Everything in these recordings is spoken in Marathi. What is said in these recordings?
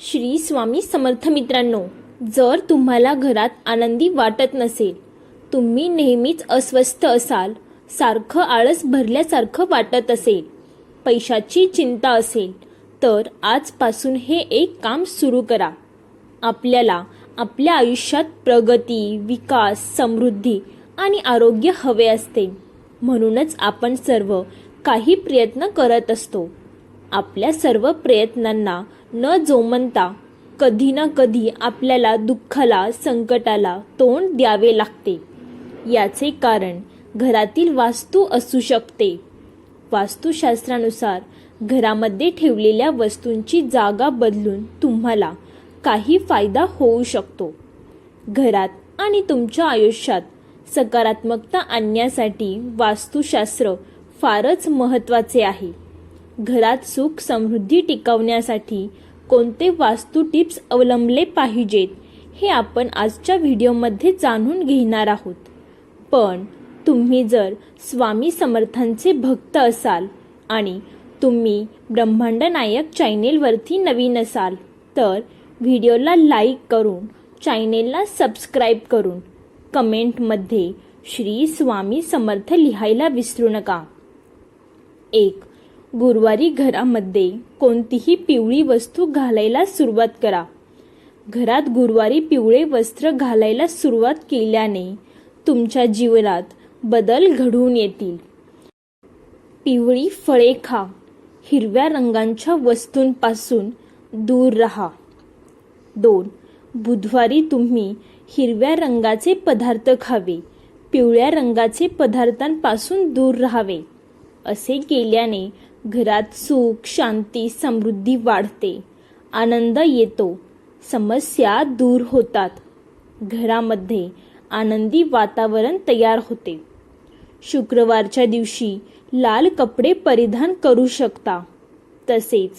श्री स्वामी समर्थ मित्रांनो जर तुम्हाला घरात आनंदी वाटत नसेल तुम्ही नेहमीच अस्वस्थ असाल सारखं आळस भरल्यासारखं वाटत असेल पैशाची चिंता असेल तर आजपासून हे एक काम सुरू करा. आपल्याला आपल्या आयुष्यात प्रगती विकास समृद्धी आणि आरोग्य हवे असते. म्हणूनच आपण सर्व काही प्रयत्न करत असतो. आपल्या सर्व प्रयत्नांना न जोमनता कधी ना कधी आपल्याला दुःखाला संकटाला तोंड द्यावे लागते. याचे कारण घरातील वास्तू असू शकते. वास्तुशास्त्रानुसार घरामध्ये ठेवलेल्या वस्तूंची जागा बदलून तुम्हाला काही फायदा होऊ शकतो. घरात आणि तुमच्या आयुष्यात सकारात्मकता आणण्यासाठी वास्तुशास्त्र फारच महत्त्वाचे आहे. घरात सुख समृद्धी टिकवण्यासाठी कोणते वास्तू टिप्स अवलंबले पाहिजेत हे आपण आजच्या व्हिडिओमध्ये जाणून घेणार आहोत. पण तुम्ही जर स्वामी समर्थांचे भक्त असाल आणि तुम्ही ब्रह्मांड नायक चॅनेलवरती नवीन असाल तर व्हिडिओला लाईक करून चॅनेलला सबस्क्राईब करून कमेंटमध्ये श्री स्वामी समर्थ लिहायला विसरू नका. एक गुरुवारी घरामध्ये कोणतीही पिवळी वस्तू घालायला सुरुवात करा. घरात गुरुवारी पिवळे वस्त्र घालायला सुरुवात केल्याने तुमच्या जीवनात बदल घडून येतील. पिवळी फळे खा. हिरव्या रंगांच्या वस्तूंपासून दूर राहा. दोन बुधवारी तुम्ही हिरव्या रंगाचे पदार्थ खावे. पिवळ्या रंगाचे पदार्थांपासून दूर राहावे. असे केल्याने घरात सुख शांती समृद्धी वाढते. आनंद येतो. समस्या दूर होतात. घरामध्ये आनंदी वातावरण तयार होते. शुक्रवारच्या दिवशी लाल कपडे परिधान करू शकता. तसेच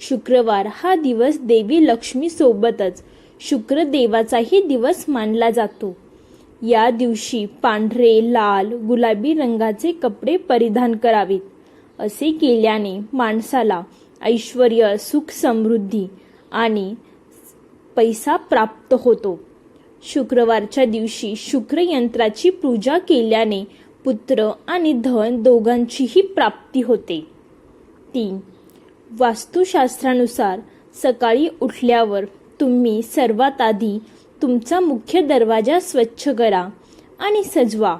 शुक्रवार हा दिवस देवी लक्ष्मी सोबतच शुक्रदेवाचाही दिवस मानला जातो. या दिवशी पांढरे लाल गुलाबी रंगाचे कपडे परिधान करावेत. असे केल्याने माणसाला ऐश्वर सुख समृद्धी आणि पैसा प्राप्त होतो. शुक्रवारच्या दिवशी शुक्रयंत्राची पूजा केल्याने पुत्र आणि धन दोघांचीही प्राप्ती होते. तीन. वास्तुशास्त्रानुसार सकाळी उठल्यावर तुम्ही सर्वात आधी तुमचा मुख्य दरवाजा स्वच्छ करा आणि सजवा.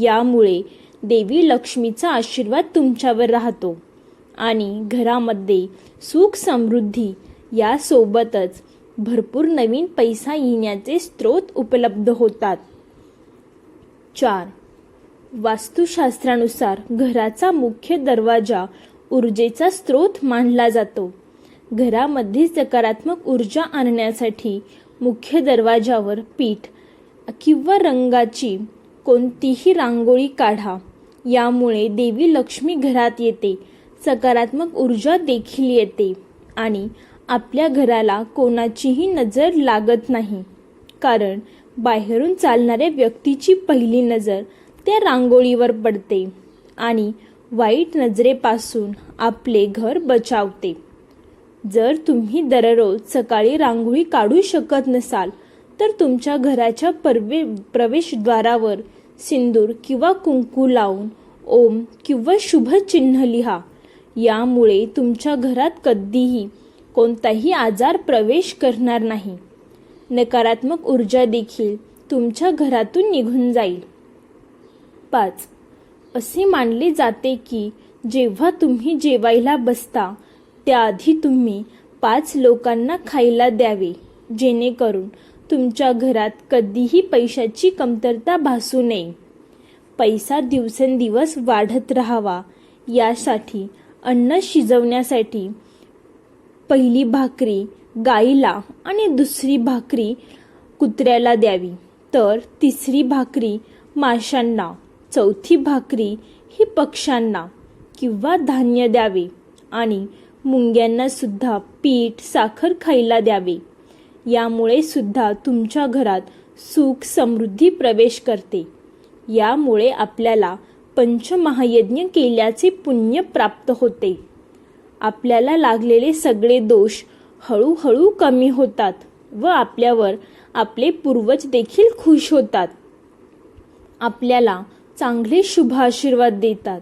यामुळे देवी लक्ष्मीचा आशीर्वाद तुमच्यावर राहतो. आणि घरामध्ये सुख समृद्धी यासोबतच भरपूर नवीन पैसा येण्याचे स्रोत उपलब्ध होतात. चार. वास्तुशास्त्रानुसार घराचा मुख्य दरवाजा ऊर्जेचा स्रोत मानला जातो. घरामध्ये सकारात्मक ऊर्जा आणण्यासाठी मुख्य दरवाजावर पीठ किंवा रंगाची कोणतीही रांगोळी काढा. यामुळे देवी लक्ष्मी घरात येते. सकारात्मक ऊर्जा देखील येते. आणि आपल्या घराला कोणाचीही नजर लागत नाही. कारण बाहेरून चालणाऱ्या व्यक्तीची पहिली नजर त्या रांगोळीवर पडते आणि वाईट नजरेपासून आपले घर बचावते. जर तुम्ही दररोज सकाळी रांगोळी काढू शकत नसाल तर तुमच्या घराच्या परवे प्रवेशद्वारावर सिंदूर किंवा कुंकू लावून ओम किंवा शुभ चिन्ह लिहा. यामुळे तुमच्या घरात कधीही कोणताही आजार प्रवेश करणार नाही. नकारात्मक ऊर्जा देखील तुमच्या घरातून निघून जाईल. पाच. असे मानले जाते की जेव्हा तुम्ही जेवायला बसता त्याआधी तुम्ही पाच लोकांना खायला द्यावे जेणेकरून तुमच्या घरात कधीही पैशाची कमतरता भासू नये. पैसा दिवसेंदिवस वाढत राहावा. यासाठी अन्न शिजवण्यासाठी पहिली भाकरी गाईला आणि दुसरी भाकरी कुत्र्याला द्यावी. तर तिसरी भाकरी माशांना चौथी भाकरी ही पक्ष्यांना किंवा धान्य द्यावे आणि मुंग्यांना सुद्धा पीठ साखर खायला द्यावे. यामुळे सुद्धा तुमच्या घरात सुख समृद्धी प्रवेश करते. यामुळे आपल्याला पंचमहायज्ञ केल्याचे पुण्य प्राप्त होते. आपल्याला लागलेले सगळे दोष हळूहळू कमी होतात व आपल्यावर आपले पूर्वज देखील खुश होतात. आपल्याला चांगले शुभ आशीर्वाद देतात.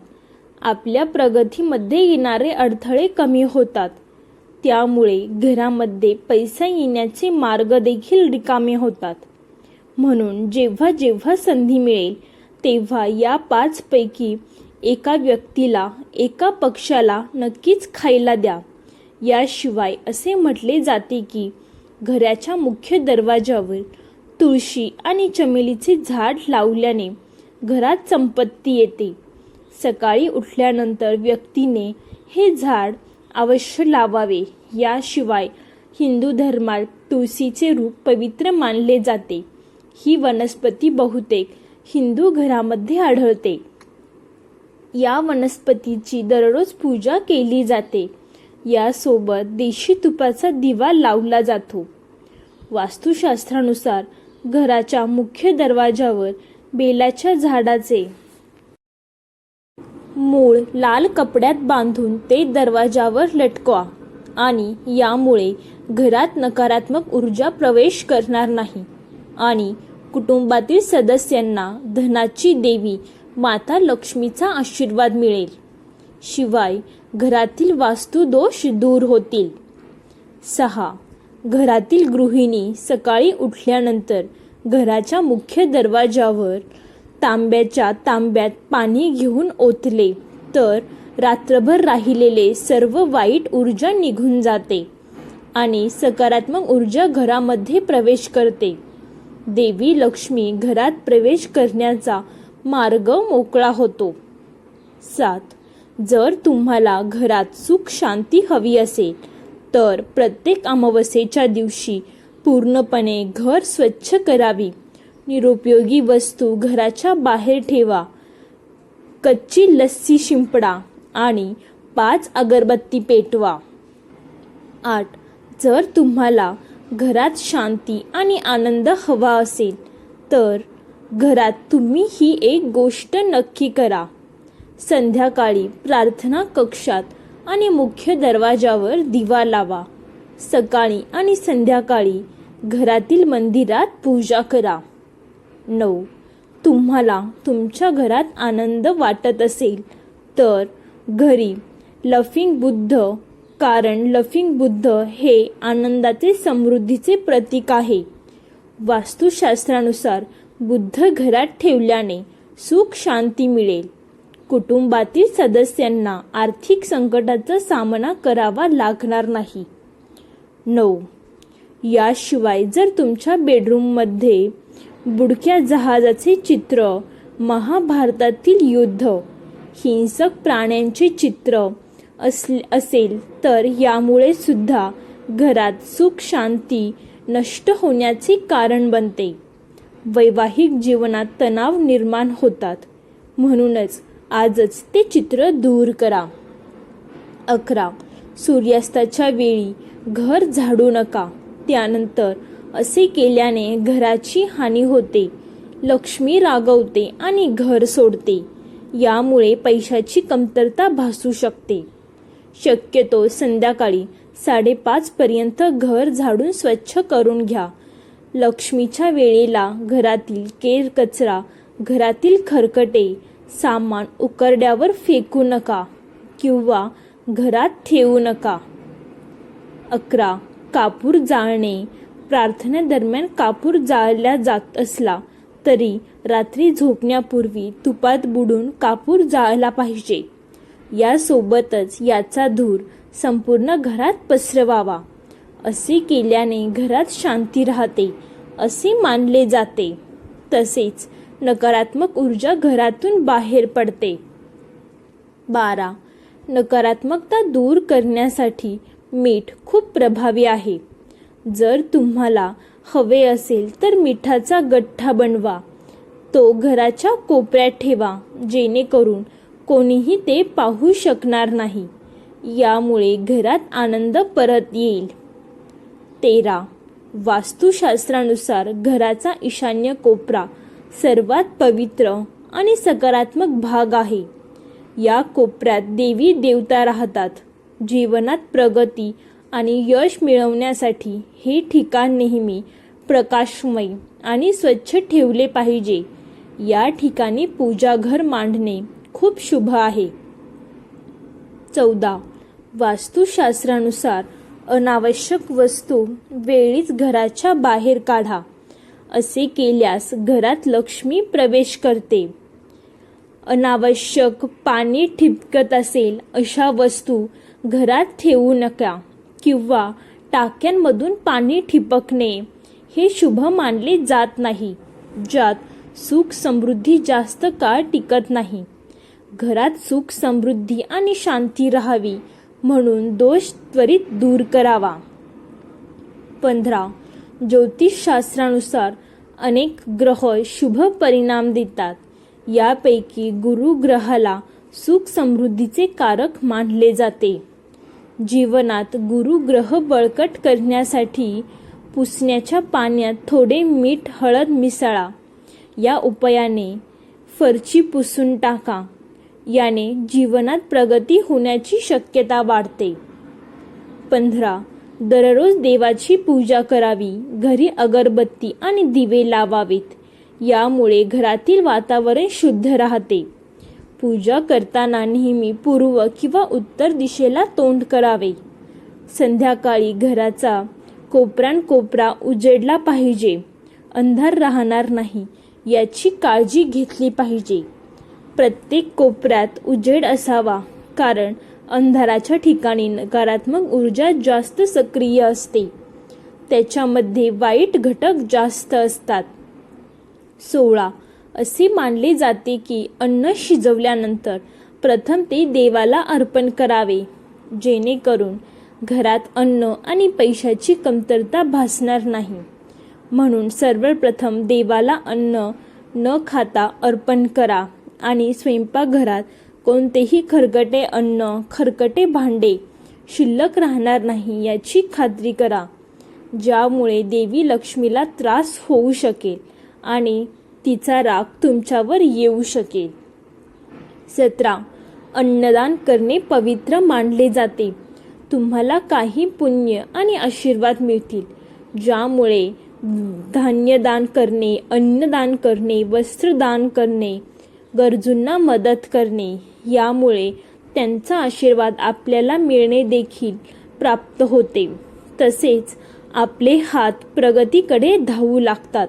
आपल्या प्रगतीमध्ये येणारे अडथळे कमी होतात. त्यामुळे घरामध्ये पैसा येण्याचे मार्ग देखील रिकामे होतात. म्हणून जेव्हा जेव्हा संधी मिळेल तेव्हा या पाचपैकी एका व्यक्तीला एका पक्षाला नक्कीच खायला द्या. याशिवाय असे म्हटले जाते की घराच्या मुख्य दरवाजावर तुळशी आणि चमेलीचे झाड लावल्याने घरात संपत्ती येते. सकाळी उठल्यानंतर व्यक्तीने हे झाड अवश्य लावावे. याशिवाय हिंदू धर्मात तुळशीचे रूप पवित्र मानले जाते. ही वनस्पती बहुतेक हिंदू घरामध्ये आढळते. या वनस्पतीची दररोज पूजा केली जाते. यासोबत देशी तुपाचा दिवा लावला जातो. वास्तुशास्त्रानुसार घराच्या मुख्य दरवाजावर बेलाच्या झाडाचे मूळ लाल कपड्यात बांधून ते दरवाजावर लटकवा. आणि यामुळे घरात नकारात्मक ऊर्जा प्रवेश करणार नाही. आणि कुटुंबातील सदस्यांना धनाची देवी माता लक्ष्मीचा आशीर्वाद मिळेल. शिवाय घरातील वास्तुदोष दूर होतील. सहा. घरातील गृहिणी सकाळी उठल्यानंतर घराच्या मुख्य दरवाजावर तांब्याच्या तांब्यात पाणी घेऊन ओतले तर रात्रभर राहिलेले सर्व वाईट ऊर्जा निघून जाते आणि सकारात्मक ऊर्जा घरामध्ये प्रवेश करते. देवी लक्ष्मी घरात प्रवेश करण्याचा मार्ग मोकळा होतो. सात जर तुम्हाला घरात सुख शांती हवी असेल तर प्रत्येक अमावस्येच्या दिवशी पूर्णपणे घर स्वच्छ करावी. निरुपयोगी वस्तू घराच्या बाहेर ठेवा. कच्ची लस्सी शिंपडा आणि पाच अगरबत्ती पेटवा. आठ. जर तुम्हाला घरात शांती आणि आनंद हवा असेल तर घरात तुम्ही ही एक गोष्ट नक्की करा. संध्याकाळी प्रार्थना कक्षात आणि मुख्य दरवाजावर दिवा लावा. सकाळी आणि संध्याकाळी घरातील मंदिरात पूजा करा. नऊ. तुम्हाला तुमच्या घरात आनंद वाटत असेल. तर घरी लफिंग बुद्ध कारण लफिंग बुद्ध हे आनंदाचे समृद्धीचे प्रतीक आहे. वास्तुशास्त्रानुसार बुद्ध घरात ठेवल्याने सुख शांती मिळेल. कुटुंबातील सदस्यांना आर्थिक संकटाचा सामना करावा लागणार नाही. नऊ. याशिवाय जर तुमच्या बेडरूममध्ये बुडक्या जहाजाचे चित्र महाभारतातील युद्ध हिंसक प्राण्यांचे चित्र असले असेल तर यामुळे सुद्धा घरात सुख शांती नष्ट होण्याचे कारण बनते. वैवाहिक जीवनात तणाव निर्माण होतात. म्हणूनच आजच ते चित्र दूर करा. अकरा. सूर्यास्ताच्या वेळी घर झाडू नका. त्यानंतर असे केल्याने घराची हानी होते. लक्ष्मी रागवते आणि घर सोडते. यामुळे पैशाची कमतरता भासू शकते. शक्यतो संध्याकाळी साडेपाचपर्यंत घर झाडून स्वच्छ करून घ्या. लक्ष्मीच्या वेळेला घरातील केर कचरा घरातील खरकटे सामान उकरड्यावर फेकू नका किंवा घरात ठेवू नका. अकरा कापूर जाळणे. प्रार्थनेदरम्यान कापूर जाळला जात असला तरी रात्री झोपण्यापूर्वी तुपात बुडून कापूर जाळला पाहिजे. यासोबतच याचा धूर संपूर्ण घरात पसरवावा. असे केल्याने घरात शांती राहते असे मानले जाते. तसेच नकारात्मक ऊर्जा घरातून बाहेर पडते. बारा. नकारात्मकता दूर करण्यासाठी मीठ खूप प्रभावी आहे. जर तुम्हाला हवे असेल तर मिठाचा गठ्ठा बनवा. तो घराच्या कोपऱ्यात ठेवा जेणेकरून कोणीही ते पाहू शकणार नाही. यामुळे घरात आनंद परत येईल. तेरा. वास्तुशास्त्रानुसार घराचा ईशान्य कोपरा सर्वात पवित्र आणि सकारात्मक भाग आहे. या कोपऱ्यात देवी देवता राहतात. जीवनात प्रगती आणि यश मिळवण्यासाठी हे ठिकाण नेहमी प्रकाशमय आणि स्वच्छ ठेवले पाहिजे. या ठिकाणी पूजाघर मांडणे खूप शुभ आहे. चौदा. वास्तुशास्त्रानुसार अनावश्यक वस्तू वेळीच घराच्या बाहेर काढा असे केल्यास घरात लक्ष्मी प्रवेश करते. अनावश्यक पाणी ठिपकत असेल अशा वस्तू घरात ठेवू नका किंवा टाक्यांमधून पाणी ठिपकणे. हे शुभ मानले जात नाही ज्यात सुख समृद्धी जास्त काळ टिकत नाही. घरात सुख समृद्धी आणि शांती राहावी म्हणून दोष त्वरित दूर करावा. पंधरा ज्योतिषशास्त्रानुसार अनेक ग्रह शुभ परिणाम देतात. यापैकी गुरु ग्रहाला सुख समृद्धीचे कारक मानले जाते. जीवनात गुरुग्रह बळकट करण्यासाठी पुसण्याच्या पाण्यात थोडे मीठ हळद मिसळा. या उपायाने फरची पुसून टाका. याने जीवनात प्रगती होण्याची शक्यता वाढते. पंधरा दररोज देवाची पूजा करावी घरी अगरबत्ती आणि दिवे लावावेत. यामुळे घरातील वातावरण शुद्ध राहते. पूजा करताना नेहमी पूर्व किंवा उत्तर दिशेला तोंड करावे. संध्याकाळी घराचा कोपरान कोपरा उजेडला पाहिजे. अंधार राहणार नाही याची काळजी घेतली पाहिजे. प्रत्येक कोपऱ्यात उजेड असावा कारण अंधाराच्या ठिकाणी नकारात्मक ऊर्जा जास्त सक्रिय असते. त्याच्यामध्ये वाईट घटक जास्त असतात. सोळा. असे मानले जाते की अन्न शिजवल्यानंतर प्रथम ते देवाला अर्पण करावे जेणेकरून घरात अन्न आणि पैशाची कमतरता भासणार नाही. म्हणून सर्वप्रथम देवाला अन्न न खाता अर्पण करा आणि स्वयंपाकघरात कोणतेही खरकटे अन्न खरकटे भांडे शिल्लक राहणार नाही याची खात्री करा ज्यामुळे देवी लक्ष्मीला त्रास होऊ शकेल आणि तिचा राग तुमच्यावर येऊ शकेल. सतरा. अन्नदान करणे पवित्र मानले जाते. तुम्हाला काही पुण्य आणि आशीर्वाद मिळतील. ज्यामुळे धान्यदान करणे अन्नदान करणे वस्त्रदान करणे गरजूंना मदत करणे यामुळे त्यांचा आशीर्वाद आपल्याला मिळणे देखील प्राप्त होते. तसेच आपले हात प्रगतीकडे धावू लागतात.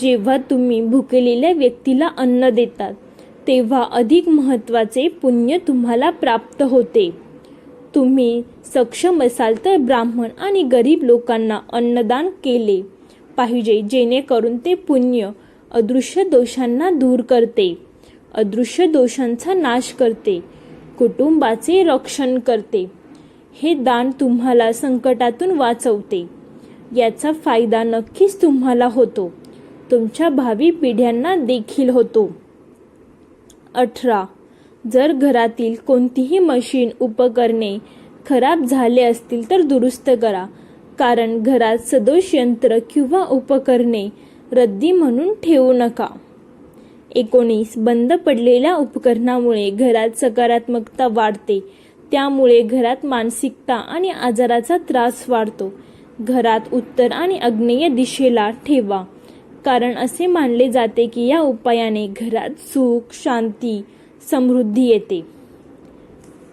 जेव्हा तुम्ही भुकेलेल्या व्यक्तीला अन्न देतात तेव्हा अधिक महत्त्वाचे पुण्य तुम्हाला प्राप्त होते. तुम्ही सक्षम असाल तर ब्राह्मण आणि गरीब लोकांना अन्नदान केले पाहिजे जेणेकरून ते पुण्य अदृश्य दोषांना दूर करते अदृश्य दोषांचा नाश करते कुटुंबाचे रक्षण करते. हे दान तुम्हाला संकटातून वाचवते. याचा फायदा नक्कीच तुम्हाला होतो. तुमच्या भावी पिढ्यांना देखील होतो. अठरा. जर घरातील कोणतीही मशीन उपकरणे खराब झाले असतील तर दुरुस्त करा. कारण घरात सदोष यंत्र किंवा उपकरणे रद्दी म्हणून ठेवू नका. एकोणीस. बंद पडलेल्या उपकरणामुळे घरात सकारात्मकता वाढते. त्यामुळे घरात मानसिकता आणि आजाराचा त्रास वाढतो. घरात उत्तर आणि आग्नेय दिशेला ठेवा. कारण असे मानले जाते की या उपायाने घरात सुख शांती समृद्धी येते.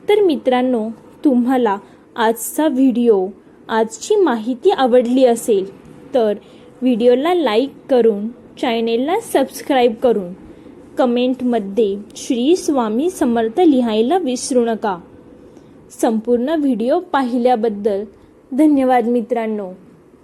तर मित्रांनो तुम्हाला आजचा व्हिडिओ आजची माहिती आवडली असेल तर व्हिडिओला लाईक करून चॅनेलला सबस्क्राईब करून कमेंटमध्ये श्री स्वामी समर्थ लिहायला विसरू नका. संपूर्ण व्हिडिओ पाहिल्याबद्दल धन्यवाद मित्रांनो.